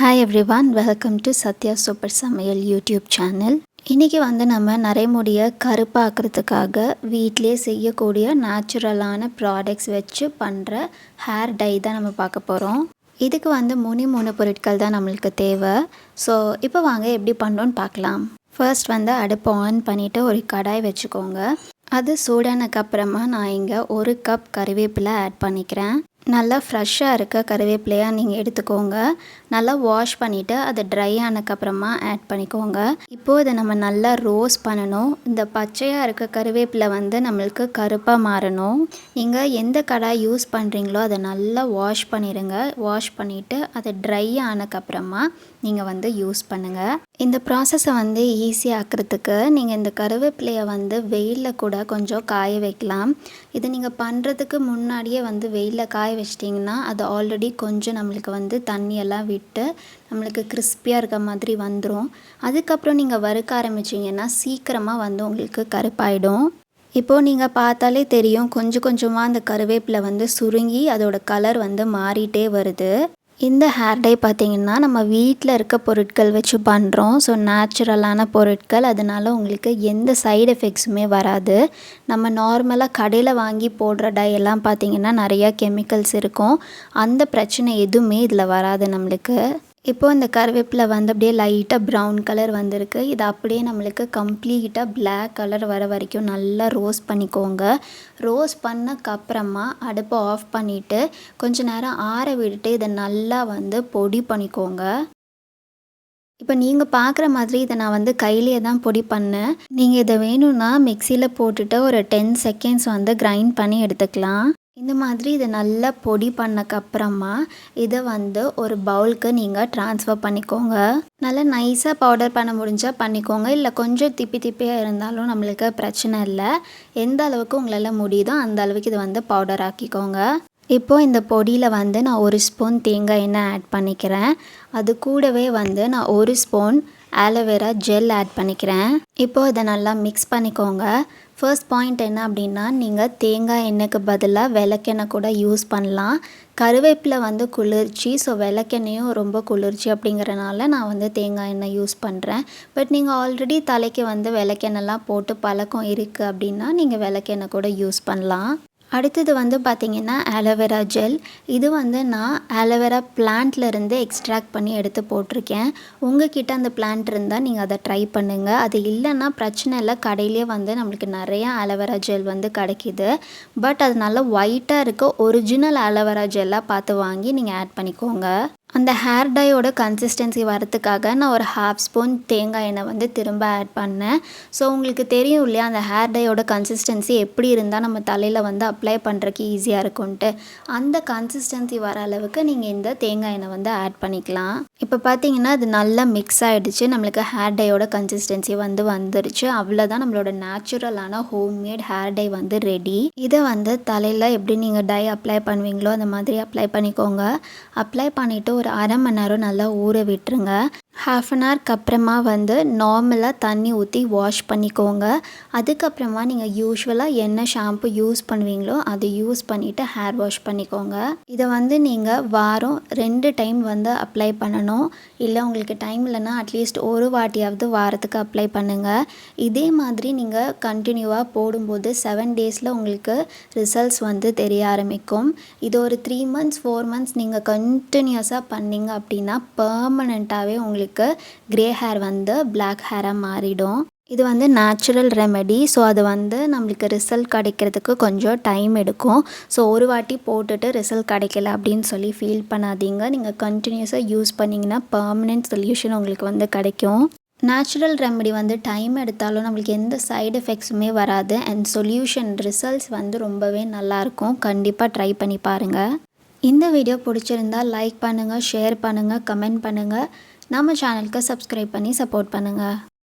Hi everyone welcome to Sathya super சமையல் YouTube channel இன்றைக்கி வந்து நம்ம நரைமுடியை கருப்பாக்குறதுக்காக வீட்டிலே செய்யக்கூடிய நேச்சுரலான ப்ராடக்ட்ஸ் வச்சு பண்ணுற ஹேர் டை தான் நம்ம பார்க்க போகிறோம் இதுக்கு வந்து மூணு மூணு பொருட்கள் தான் நம்மளுக்கு தேவை. ஸோ இப்போ வாங்க எப்படி பண்ணோன்னு பார்க்கலாம். ஃபர்ஸ்ட் வந்து அடுப்பை ஆன் பண்ணிவிட்டு ஒரு கடாய் வச்சுக்கோங்க. அது சூடானக்கப்புறமா நான் இங்கே ஒரு கப் கறிவேப்பிலை ஆட் பண்ணிக்கிறேன். நல்லா ஃப்ரெஷ்ஷாக இருக்க கருவேப்பிலையாக நீங்கள் எடுத்துக்கோங்க. நல்லா வாஷ் பண்ணிவிட்டு அதை ட்ரை ஆனதுக்கப்புறமா ஆட் பண்ணிக்கோங்க. இப்போது இதை நம்ம நல்லா ரோஸ் பண்ணணும். இந்த பச்சையாக இருக்க கருவேப்பிலை வந்து நம்மளுக்கு கருப்பாக மாறணும். நீங்கள் எந்த கடாய் யூஸ் பண்ணுறீங்களோ அதை நல்லா வாஷ் பண்ணிடுங்க வாஷ் பண்ணிவிட்டு அதை ட்ரை ஆனதுக்கப்புறமா நீங்கள் வந்து யூஸ் பண்ணுங்கள் இந்த ப்ராசஸை வந்து ஈஸியாக்கிறதுக்கு நீங்கள் இந்த கருவேப்பிலையை வந்து வெயிலில் கூட கொஞ்சம் காய வைக்கலாம். இது நீங்கள் பண்ணுறதுக்கு முன்னாடியே வந்து வெயிலில் காய வச்சிட்டிங்கன்னா அது ஆல்ரெடி கொஞ்சம் நம்மளுக்கு வந்து தண்ணியெல்லாம் விட்டு நம்மளுக்கு கிறிஸ்பியாக இருக்க மாதிரி வந்துடும் அதுக்கப்புறம் நீங்கள் வறுக்க ஆரம்பிச்சிங்கன்னா சீக்கிரமாக வந்து உங்களுக்கு கருப்பாயிடும். இப்போது நீங்கள் பார்த்தாலே தெரியும் கொஞ்சம் கொஞ்சமாக அந்த கருவேப்பிலை வந்து சுருங்கி அதோட கலர் வந்து மாறிட்டே வருது. இந்த ஹேர் டை பார்த்திங்கன்னா நம்ம வீட்டில் இருக்க பொருட்கள் வச்சு பண்ணுறோம் ஸோ நேச்சுரலான பொருட்கள். அதனால் உங்களுக்கு எந்த சைடு எஃபெக்ட்ஸுமே வராது. நம்ம நார்மலாக கடையில் வாங்கி போடுற டை எல்லாம் பார்த்திங்கன்னா நிறையா கெமிக்கல்ஸ் இருக்கும். அந்த பிரச்சனை எதுவுமே இதில் வராது நம்மளுக்கு. இப்போது இந்த கருவேப்பிலை வந்து அப்படியே லைட்டாக ப்ரௌன் கலர் வந்திருக்கு. இது அப்படியே நம்மளுக்கு கம்ப்ளீட்டாக பிளாக் கலர் வர வரைக்கும் நல்லா ரோஸ்ட் பண்ணிக்கோங்க. ரோஸ்ட் பண்ணக்கப்புறமா அடுப்பை ஆஃப் பண்ணிவிட்டு கொஞ்ச நேரம் ஆற விட்டுட்டு இதை நல்லா வந்து பொடி பண்ணிக்கோங்க. இப்போ நீங்கள் பார்க்குற மாதிரி இதை நான் வந்து கையிலேயே தான் பொடி பண்ணேன். நீங்கள் இதை வேணும்னா மிக்சியில் போட்டுட்டு ஒரு டென் செகண்ட்ஸ் வந்து கிரைண்ட் பண்ணி எடுத்துக்கலாம். இந்த மாதிரி இதை நல்லா பொடி பண்ணக்கப்புறமா இதை வந்து ஒரு பவுலுக்கு நீங்கள் ட்ரான்ஸ்ஃபர் பண்ணிக்கோங்க. நல்லா நைஸாக பவுடர் பண்ண முடிஞ்சால் பண்ணிக்கோங்க. இல்லை கொஞ்சம் திப்பி திப்பியாக இருந்தாலும் நம்மளுக்கு பிரச்சனை இல்லை. எந்த அளவுக்கு உங்களால் முடியுதோ அந்த அளவுக்கு இதை வந்து பவுடர் ஆக்கிக்கோங்க. இப்போது இந்த பொடியில் வந்து நான் ஒரு ஸ்பூன் தேங்காய் எண்ணெய் ஆட் பண்ணிக்கிறேன். அது கூடவே வந்து நான் ஒரு ஸ்பூன் ஆலோவேரா ஜெல் ஆட் பண்ணிக்கிறேன். இப்போது இதை நல்லா மிக்ஸ் பண்ணிக்கோங்க. ஃபர்ஸ்ட் பாயிண்ட் என்ன அப்படின்னா நீங்கள் தேங்காய் எண்ணெய்க்கு பதிலாக விளக்கெண்ணெய் கூட யூஸ் பண்ணலாம். கருவேப்பிலை வந்து குளிர்ச்சி ஸோ விளக்கெண்ணையும் ரொம்ப குளிர்ச்சி அப்படிங்கிறனால நான் வந்து தேங்காய் எண்ணெய் யூஸ் பண்ணுறேன் பட் நீங்கள் ஆல்ரெடி தலைக்கு வந்து விளக்கெண்ணெய்லாம் போட்டு பழக்கம் இருக்குது அப்படின்னா நீங்கள் விளக்கெண்ணெய் கூட யூஸ் பண்ணலாம். அடுத்தது வந்து பார்த்திங்கன்னா ஆலோவேரா ஜெல் இது வந்து நான் ஆலோவேரா பிளான்ட்லேருந்து எக்ஸ்ட்ராக்ட் பண்ணி எடுத்து போட்டிருக்கேன். உங்ககிட்ட அந்த பிளான்ட் இருந்தால் நீங்கள் அதை ட்ரை பண்ணுங்கள் அது இல்லைன்னா பிரச்சனை இல்லை. கடையிலே வந்து நம்மளுக்கு நிறையா ஆலோவேரா ஜெல் வந்து கிடைக்கிது. பட் அது நல்லா ஒயிட்டாக இருக்க. ஒரிஜினல் ஆலோவேரா ஜெல்லாக பார்த்து வாங்கி நீங்கள் ஆட் பண்ணிக்கோங்க. அந்த ஹேர் டையோட கன்சிஸ்டன்சி வரத்துக்காக நான் ஒரு ஹாஃப் ஸ்பூன் தேங்காய் எண்ணெய் வந்து திரும்ப ஆட் பண்ணேன். ஸோ உங்களுக்கு தெரியும் இல்லையா அந்த ஹேர் டையோட கன்சிஸ்டன்சி எப்படி இருந்தால் நம்ம தலையில் வந்து அப்ளை பண்ணுறக்கு ஈஸியாக இருக்கும்ன்ட்டு. அந்த கன்சிஸ்டன்சி வர அளவுக்கு நீங்கள் இந்த தேங்காய் எண்ணெய் வந்து ஆட் பண்ணிக்கலாம். இப்போ பார்த்தீங்கன்னா அது நல்லா மிக்ஸ் ஆகிடுச்சு நம்மளுக்கு ஹேர் டையோட கன்சிஸ்டன்சி வந்து வந்துருச்சு. அவ்வளோதான் நம்மளோட நேச்சுரலான ஹோம்மேட் ஹேர் டை வந்து ரெடி இதை வந்து தலையில் எப்படி நீங்கள் டை அப்ளை பண்ணுவீங்களோ அந்த மாதிரி அப்ளை பண்ணிக்கோங்க. அப்ளை பண்ணிவிட்டு ஒரு அரை மணி நேரம் நல்லா ஊற விட்டுருங்க. ஹாஃப் அன் ஹவருக்கு அப்புறமா வந்து நார்மலாக தண்ணி ஊற்றி வாஷ் பண்ணிக்கோங்க. அதுக்கப்புறமா நீங்கள் யூஸ்வலாக என்ன ஷாம்பு யூஸ் பண்ணுவீங்களோ அதை யூஸ் பண்ணிவிட்டு ஹேர் வாஷ் பண்ணிக்கோங்க. இதை வந்து நீங்கள் வாரம் ரெண்டு டைம் வந்து அப்ளை பண்ணணும். இல்லை உங்களுக்கு டைம் இல்லைன்னா அட்லீஸ்ட் ஒரு வாட்டியாவது வாரத்துக்கு அப்ளை பண்ணுங்கள் இதே மாதிரி நீங்கள் கண்டினியூவாக போடும்போது செவன் டேஸில் உங்களுக்கு ரிசல்ட்ஸ் வந்து தெரிய ஆரம்பிக்கும். இது ஒரு த்ரீ மந்த்ஸ் ஃபோர் மந்த்ஸ் நீங்கள் கண்டினியூஸாக பண்ணிங்க அப்படின்னா பர்மனெண்ட்டாகவே உங்களுக்கு க்ரே ஹேர் வந்து பிளாக் ஹேராக மாறிடும். இது வந்து நேச்சுரல் ரெமெடி ஸோ அது வந்து நம்மளுக்கு ரிசல்ட் கிடைக்கிறதுக்கு கொஞ்சம் டைம் எடுக்கும். ஸோ ஒரு வாட்டி போட்டுட்டு ரிசல்ட் கிடைக்கல அப்படின்னு சொல்லி ஃபீல் பண்ணாதீங்க. நீங்கள் கண்டினியூஸாக யூஸ் பண்ணிங்கன்னா பர்மனெண்ட் சொல்யூஷன் உங்களுக்கு வந்து கிடைக்கும். நேச்சுரல் ரெமெடி வந்து டைம் எடுத்தாலும் நம்மளுக்கு எந்த சைடு எஃபெக்ட்ஸுமே வராது. அண்ட் சொல்யூஷன் ரிசல்ட்ஸ் வந்து ரொம்பவே நல்லாயிருக்கும் கண்டிப்பாக ட்ரை பண்ணி பாருங்கள் இந்த வீடியோ பிடிச்சிருந்தால் லைக் பண்ணுங்கள் ஷேர் பண்ணுங்கள் கமெண்ட் பண்ணுங்கள் நம்ம சேனலுக்கு சப்ஸ்கிரைப் பண்ணி சப்போர்ட் பண்ணுங்கள்